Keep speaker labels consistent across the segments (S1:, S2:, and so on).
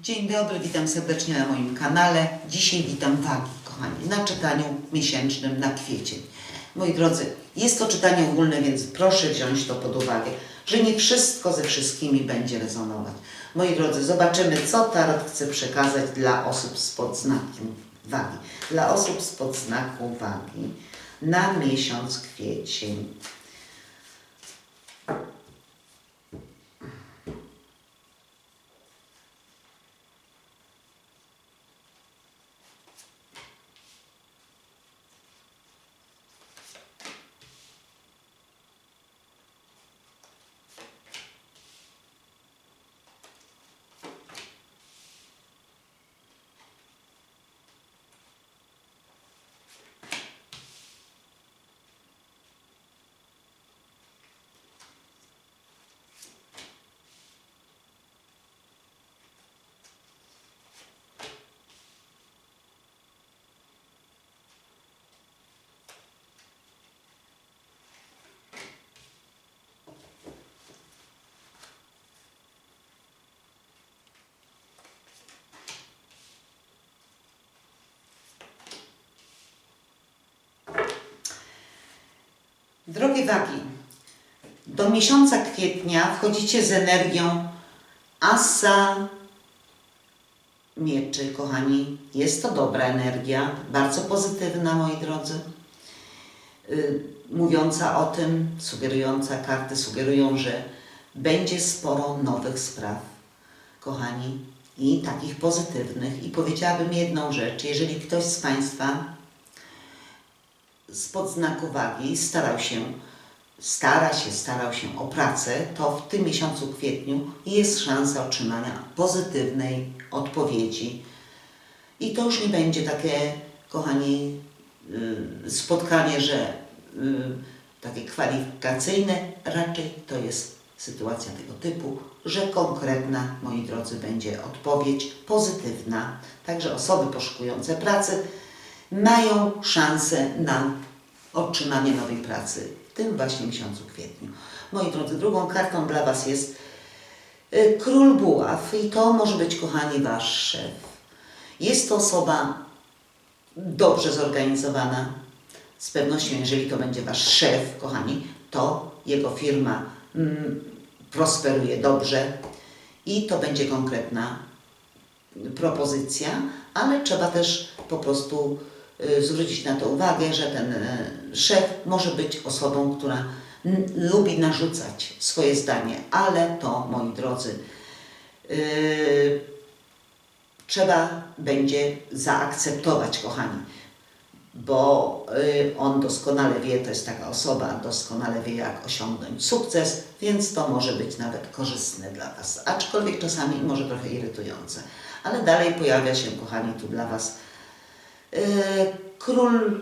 S1: Dzień dobry, witam serdecznie na moim kanale. Dzisiaj witam wagi, kochani, na czytaniu miesięcznym na kwiecień. Moi drodzy, jest to czytanie ogólne, więc proszę wziąć to pod uwagę, że nie wszystko ze wszystkimi będzie rezonować. Moi drodzy, zobaczymy, co Tarot chce przekazać dla osób spod znakiem wagi. Dla osób spod znaku wagi na miesiąc kwiecień. Drogie wagi, do miesiąca kwietnia wchodzicie z energią Asa Mieczy, kochani. Jest to dobra energia, bardzo pozytywna, moi drodzy. Y, Mówiąca o tym, sugerująca, karty sugerują, że będzie sporo nowych spraw, kochani, i takich pozytywnych. I powiedziałabym jedną rzecz, jeżeli ktoś z Państwa spod znaku wagi starał się, stara się, starał się o pracę, to w tym miesiącu kwietniu jest szansa otrzymania pozytywnej odpowiedzi. I to już nie będzie takie, kochani, y, spotkanie, że y, takie kwalifikacyjne, raczej to jest sytuacja tego typu, że konkretna, moi drodzy, będzie odpowiedź pozytywna. Także osoby poszukujące pracy mają szansę na otrzymanie nowej pracy w tym właśnie miesiącu kwietniu. Moi drodzy, drugą kartą dla Was jest y, Król Buław i to może być, kochani, Wasz szef. Jest to osoba dobrze zorganizowana. Z pewnością, jeżeli to będzie Wasz szef, kochani, to jego firma mm, prosperuje dobrze i to będzie konkretna propozycja, ale trzeba też po prostu zwrócić na to uwagę, że ten y, szef może być osobą, która lubi narzucać swoje zdanie, ale to, moi drodzy, y, trzeba będzie zaakceptować, kochani, bo y, on doskonale wie, to jest taka osoba, doskonale wie, jak osiągnąć sukces, więc to może być nawet korzystne dla Was, aczkolwiek czasami może trochę irytujące. Ale dalej pojawia się, kochani, tu dla Was y, król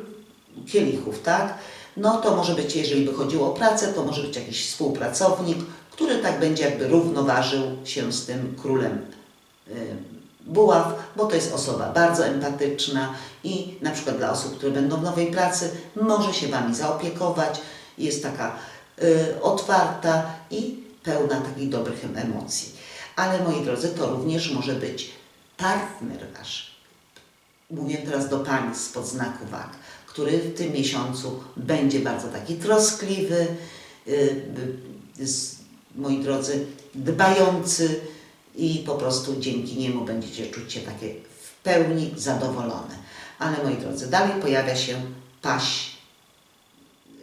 S1: kielichów, tak? No to może być, jeżeli by chodziło o pracę, to może być jakiś współpracownik, który tak będzie jakby równoważył się z tym królem y, buław, bo to jest osoba bardzo empatyczna i na przykład dla osób, które będą w nowej pracy, może się Wami zaopiekować, jest taka y, otwarta i pełna takich dobrych em- emocji. Ale moi drodzy, to również może być partner Wasz. Mówię teraz do Pań spod znaku wag, który w tym miesiącu będzie bardzo taki troskliwy, y, moi drodzy, dbający i po prostu dzięki niemu będziecie czuć się takie w pełni zadowolone. Ale moi drodzy, dalej pojawia się paść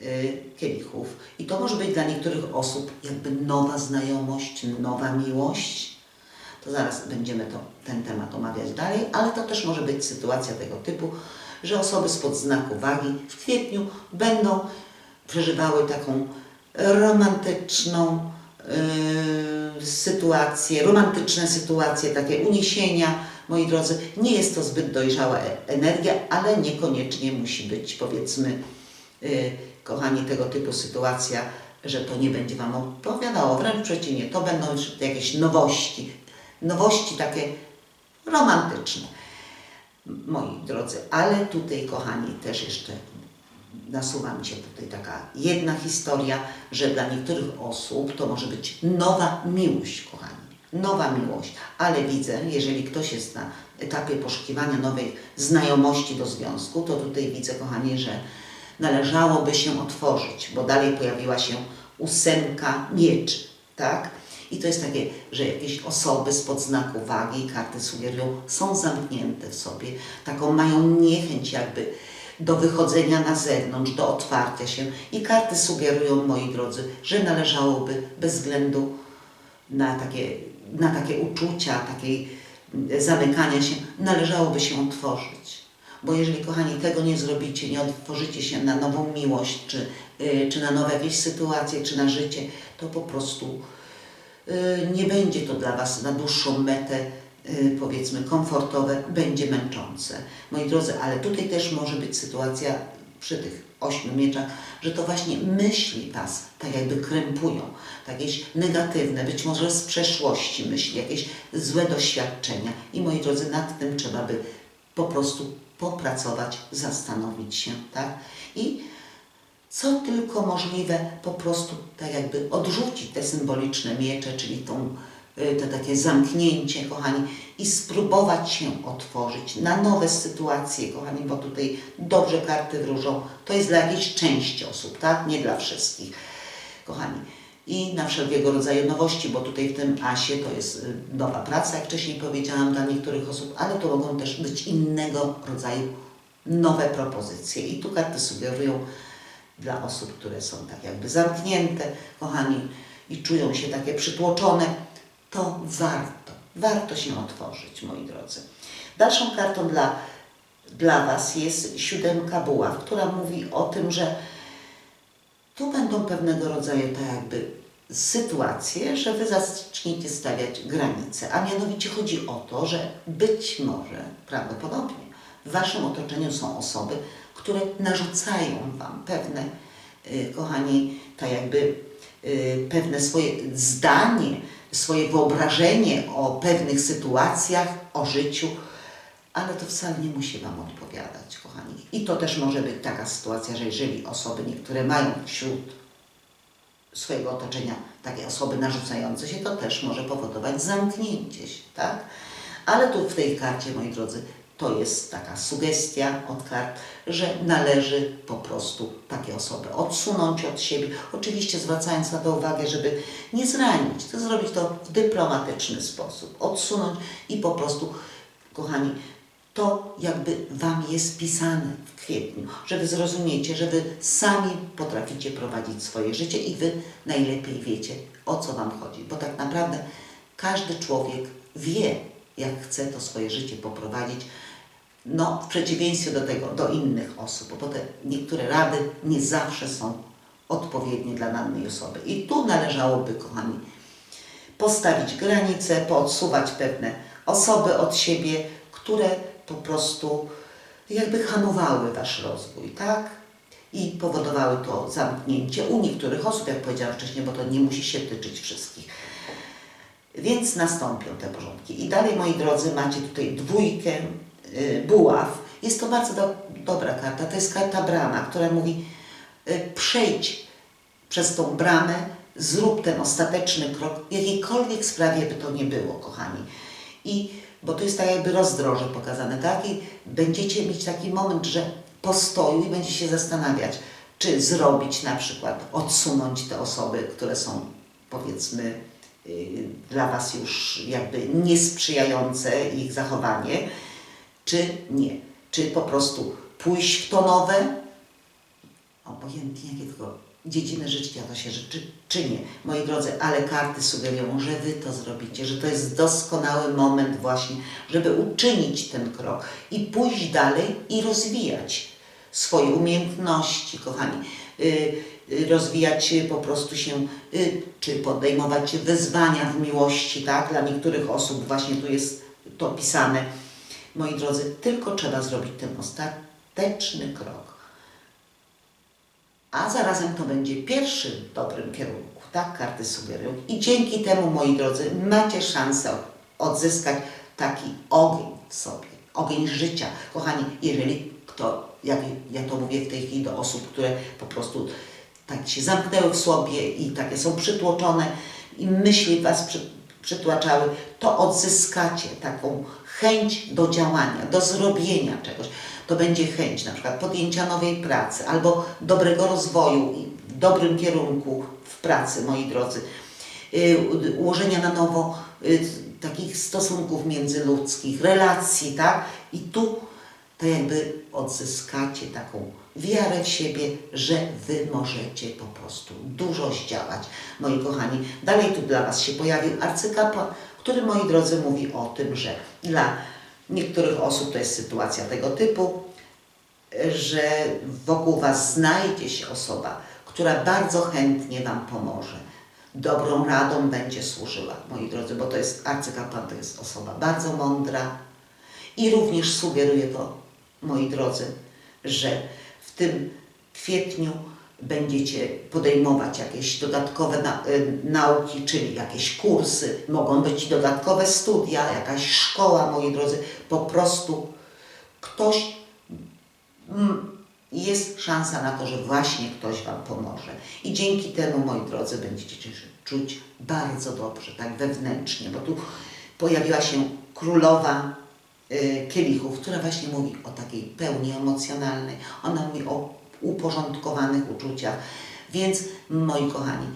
S1: y, kielichów i to może być dla niektórych osób jakby nowa znajomość, nowa miłość. To zaraz będziemy to, ten temat omawiać dalej, ale to też może być sytuacja tego typu, że osoby spod znaku wagi w kwietniu będą przeżywały taką romantyczną yy, sytuację, romantyczne sytuacje, takie uniesienia. Moi drodzy, nie jest to zbyt dojrzała e- energia, ale niekoniecznie musi być, powiedzmy, yy, kochani, tego typu sytuacja, że to nie będzie Wam opowiadało. Wręcz przeciwnie, to będą jakieś nowości, nowości takie romantyczne. Moi drodzy, ale tutaj, kochani, też jeszcze nasuwa mi się tutaj taka jedna historia, że dla niektórych osób to może być nowa miłość, kochani. nowa miłość. Ale widzę, jeżeli ktoś jest na etapie poszukiwania nowej znajomości do związku, to tutaj widzę, kochani, że należałoby się otworzyć, bo dalej pojawiła się ósemka mieczy, tak? I to jest takie, że jakieś osoby spod znaku wagi, karty sugerują, są zamknięte w sobie, taką mają niechęć jakby do wychodzenia na zewnątrz, do otwarcia się. I karty sugerują, moi drodzy, że należałoby bez względu na takie, na takie uczucia, takiej mm, zamykania się, należałoby się otworzyć. Bo jeżeli, kochani, tego nie zrobicie, nie otworzycie się na nową miłość, czy, yy, czy na nowe jakieś sytuacje, czy na życie, to po prostu nie będzie to dla Was na dłuższą metę, yy, powiedzmy, komfortowe, będzie męczące. Moi drodzy, ale tutaj też może być sytuacja przy tych ośmiu mieczach, że to właśnie myśli Was tak jakby krępują, tak jakieś negatywne, być może z przeszłości myśli, jakieś złe doświadczenia. I moi drodzy, nad tym trzeba by po prostu popracować, zastanowić się, tak? I co tylko możliwe, po prostu tak jakby odrzucić te symboliczne miecze, czyli tą, y, to takie zamknięcie, kochani, i spróbować się otworzyć na nowe sytuacje, kochani, bo tutaj dobrze karty wróżą. To jest dla jakiejś części osób, tak? Nie dla wszystkich, kochani. I na wszelkiego rodzaju nowości, bo tutaj w tym asie to jest y, nowa praca, jak wcześniej powiedziałam, dla niektórych osób, ale to mogą też być innego rodzaju nowe propozycje. I tu karty sugerują dla osób, które są tak jakby zamknięte, kochani, i czują się takie przytłoczone, to warto, warto się otworzyć, moi drodzy. Dalszą kartą dla, dla Was jest siódemka buław, która mówi o tym, że tu będą pewnego rodzaju tak jakby sytuacje, że Wy zaczniecie stawiać granice, a mianowicie chodzi o to, że być może, prawdopodobnie, w Waszym otoczeniu są osoby, które narzucają Wam pewne, y, kochani, tak jakby y, pewne swoje zdanie, swoje wyobrażenie o pewnych sytuacjach, o życiu, ale to wcale nie musi Wam odpowiadać, kochani. I to też może być taka sytuacja, że jeżeli osoby niektóre mają wśród swojego otoczenia takie osoby narzucające się, to też może powodować zamknięcie się, tak? Ale tu w tej karcie, moi drodzy, to jest taka sugestia od kart, że należy po prostu takie osoby odsunąć od siebie. Oczywiście zwracając na to uwagę, żeby nie zranić, to zrobić to w dyplomatyczny sposób. Odsunąć i po prostu, kochani, to jakby Wam jest pisane w kwietniu, że Wy zrozumiecie, że Wy sami potraficie prowadzić swoje życie i Wy najlepiej wiecie, o co Wam chodzi. Bo tak naprawdę każdy człowiek wie, jak chce to swoje życie poprowadzić, no w przeciwieństwie do tego, do innych osób, bo te niektóre rady nie zawsze są odpowiednie dla danej osoby. I tu należałoby, kochani, postawić granice, poodsuwać pewne osoby od siebie, które po prostu jakby hamowały Wasz rozwój, tak? I powodowały to zamknięcie u niektórych osób, jak powiedziałam wcześniej, bo to nie musi się tyczyć wszystkich. Więc nastąpią te porządki. I dalej, moi drodzy, macie tutaj dwójkę buław. Jest to bardzo do, dobra karta. To jest karta brama, która mówi y, przejdź przez tą bramę, zrób ten ostateczny krok, w jakiejkolwiek sprawie by to nie było, kochani. I bo to jest tak jakby rozdroże pokazane, tak? I będziecie mieć taki moment, że postoju i będziecie się zastanawiać, czy zrobić na przykład, odsunąć te osoby, które są powiedzmy yy, dla Was już jakby niesprzyjające ich zachowanie, czy nie. Czy po prostu pójść w to nowe, obojętnie jakie tylko dziedziny życia to się życzy, czy nie. Moi drodzy, ale karty sugerują, że Wy to zrobicie, że to jest doskonały moment właśnie, żeby uczynić ten krok i pójść dalej i rozwijać swoje umiejętności, kochani. Y, y, rozwijać po prostu się, y, czy podejmować wyzwania w miłości, tak? Dla niektórych osób właśnie tu jest to pisane. Moi drodzy, tylko trzeba zrobić ten ostateczny krok a zarazem to będzie pierwszy w dobrym kierunku, tak karty sugerują. I dzięki temu, moi drodzy, macie szansę odzyskać taki ogień w sobie, ogień życia. Kochani, jeżeli kto, jak ja to mówię w tej chwili do osób, które po prostu tak się zamknęły w sobie i takie są przytłoczone i myśli was przy, przytłaczały, to odzyskacie taką chęć do działania, do zrobienia czegoś. To będzie chęć na przykład podjęcia nowej pracy albo dobrego rozwoju w dobrym kierunku w pracy, moi drodzy. Y, Ułożenia na nowo y, takich stosunków międzyludzkich, relacji, tak? I tu to jakby odzyskacie taką wiarę w siebie, że Wy możecie po prostu dużo zdziałać, moi kochani. Dalej tu dla Was się pojawił arcykapłan, który, moi drodzy, mówi o tym, że dla niektórych osób to jest sytuacja tego typu, że wokół Was znajdzie się osoba, która bardzo chętnie Wam pomoże. Dobrą radą będzie służyła, moi drodzy, bo to jest arcykapłan, to jest osoba bardzo mądra i również sugeruje to, moi drodzy, że tym kwietniu będziecie podejmować jakieś dodatkowe na, y, nauki, czyli jakieś kursy, mogą być dodatkowe studia, jakaś szkoła, moi drodzy, po prostu ktoś mm, jest szansa na to, że właśnie ktoś Wam pomoże. I dzięki temu, moi drodzy, będziecie się czuć bardzo dobrze, tak wewnętrznie, bo tu pojawiła się królowa kielichów, która właśnie mówi o takiej pełni emocjonalnej. Ona mówi o uporządkowanych uczuciach. Więc, moi kochani,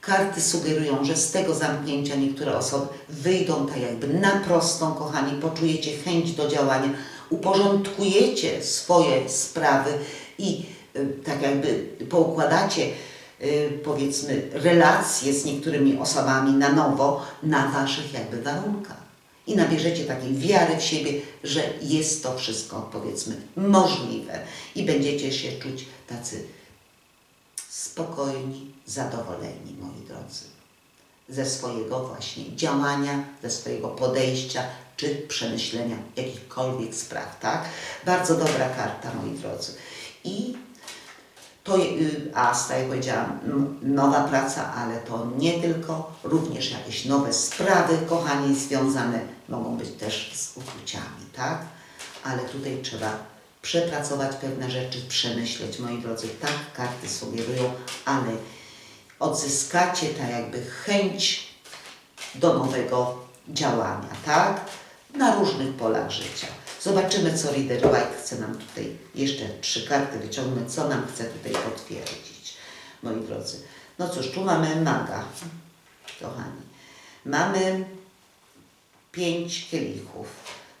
S1: karty sugerują, że z tego zamknięcia niektóre osoby wyjdą tak jakby na prostą, kochani, poczujecie chęć do działania, uporządkujecie swoje sprawy i y, tak jakby poukładacie y, powiedzmy relacje z niektórymi osobami na nowo na waszych jakby warunkach. I nabierzecie takiej wiary w siebie, że jest to wszystko powiedzmy możliwe i będziecie się czuć tacy spokojni, zadowoleni, moi drodzy, ze swojego właśnie działania, ze swojego podejścia czy przemyślenia jakichkolwiek spraw, tak? Bardzo dobra karta, moi drodzy. I to, y, a tak jak powiedziałam, m- nowa praca, ale to nie tylko, również jakieś nowe sprawy, kochani, związane mogą być też z uczuciami, tak? Ale tutaj trzeba przepracować pewne rzeczy, przemyśleć, moi drodzy, tak karty sugerują, ale odzyskacie tak jakby chęć do nowego działania, tak? Na różnych polach życia. Zobaczymy, co Reader White chce nam tutaj, jeszcze trzy karty wyciągnąć, co nam chce tutaj potwierdzić, moi drodzy. No cóż, tu mamy maga, kochani. Mamy pięć kielichów,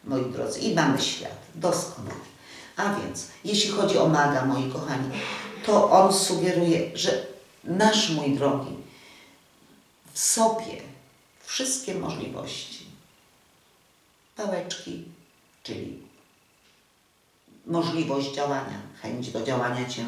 S1: moi drodzy, i mamy świat. Doskonale. A więc, jeśli chodzi o maga, moi kochani, to on sugeruje, że nasz, mój drogi, w sobie wszystkie możliwości, pałeczki, czyli możliwość działania, chęć do działania Cię,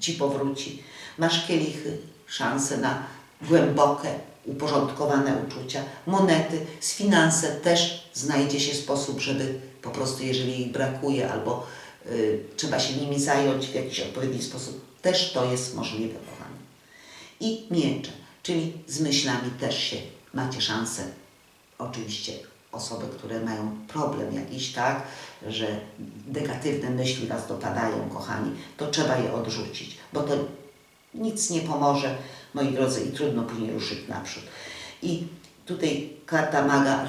S1: Ci powróci. Masz kielichy, szanse na głębokie, uporządkowane uczucia, monety, z finanse też znajdzie się sposób, żeby po prostu, jeżeli ich brakuje albo y, trzeba się nimi zająć w jakiś odpowiedni sposób, też to jest możliwe, kochani. I miecze, czyli z myślami też się macie szansę oczywiście osoby, które mają problem jakiś, tak, że negatywne myśli Was dopadają, kochani, to trzeba je odrzucić, bo to nic nie pomoże, moi drodzy, i trudno później ruszyć naprzód. I tutaj karta maga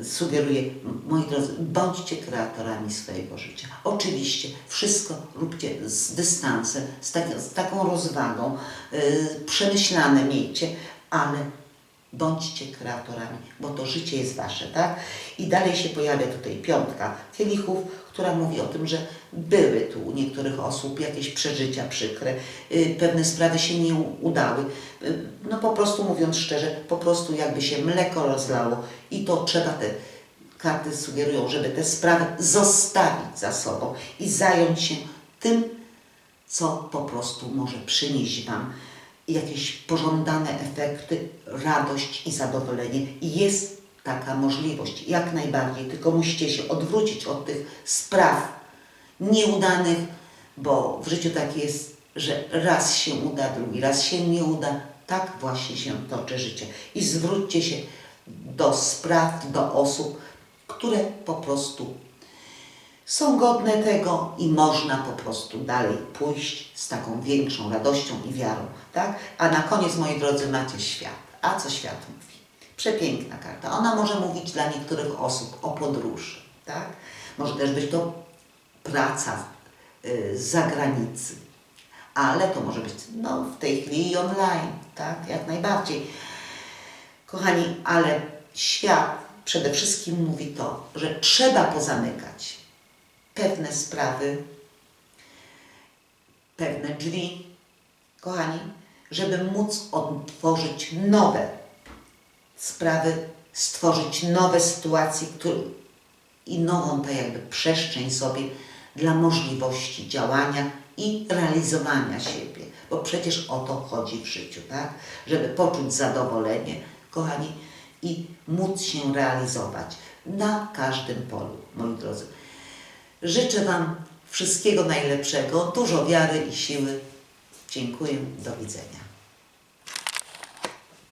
S1: y, sugeruje, moi drodzy, bądźcie kreatorami swojego życia. Oczywiście wszystko róbcie z dystansem, z, tak, z taką rozwagą, y, przemyślane miejcie, ale bądźcie kreatorami, bo to życie jest wasze, tak? I dalej się pojawia tutaj piątka kielichów, która mówi o tym, że były tu u niektórych osób jakieś przeżycia przykre, y, pewne sprawy się nie udały. Y, no po prostu mówiąc szczerze, po prostu jakby się mleko rozlało i to trzeba te karty sugerują, żeby te sprawy zostawić za sobą i zająć się tym, co po prostu może przynieść Wam jakieś pożądane efekty, radość i zadowolenie. I jest taka możliwość, jak najbardziej, tylko musicie się odwrócić od tych spraw nieudanych, bo w życiu tak jest, że raz się uda, drugi raz się nie uda. Tak właśnie się toczy życie. I zwróćcie się do spraw, do osób, które po prostu są godne tego i można po prostu dalej pójść z taką większą radością i wiarą, tak? A na koniec, moi drodzy, macie świat. A co świat mówi? Przepiękna karta. Ona może mówić dla niektórych osób o podróży, tak? Może też być to praca y, z zagranicy, ale to może być no, w tej chwili online, tak? Jak najbardziej. Kochani, ale świat przede wszystkim mówi to, że trzeba pozamykać pewne sprawy, pewne drzwi, kochani, żeby móc otworzyć nowe sprawy, stworzyć nowe sytuacje które, i nową tak jakby przestrzeń sobie dla możliwości działania i realizowania siebie. Bo przecież o to chodzi w życiu, tak? Żeby poczuć zadowolenie, kochani, i móc się realizować na każdym polu, moi drodzy. Życzę Wam wszystkiego najlepszego, dużo wiary i siły. Dziękuję, do widzenia.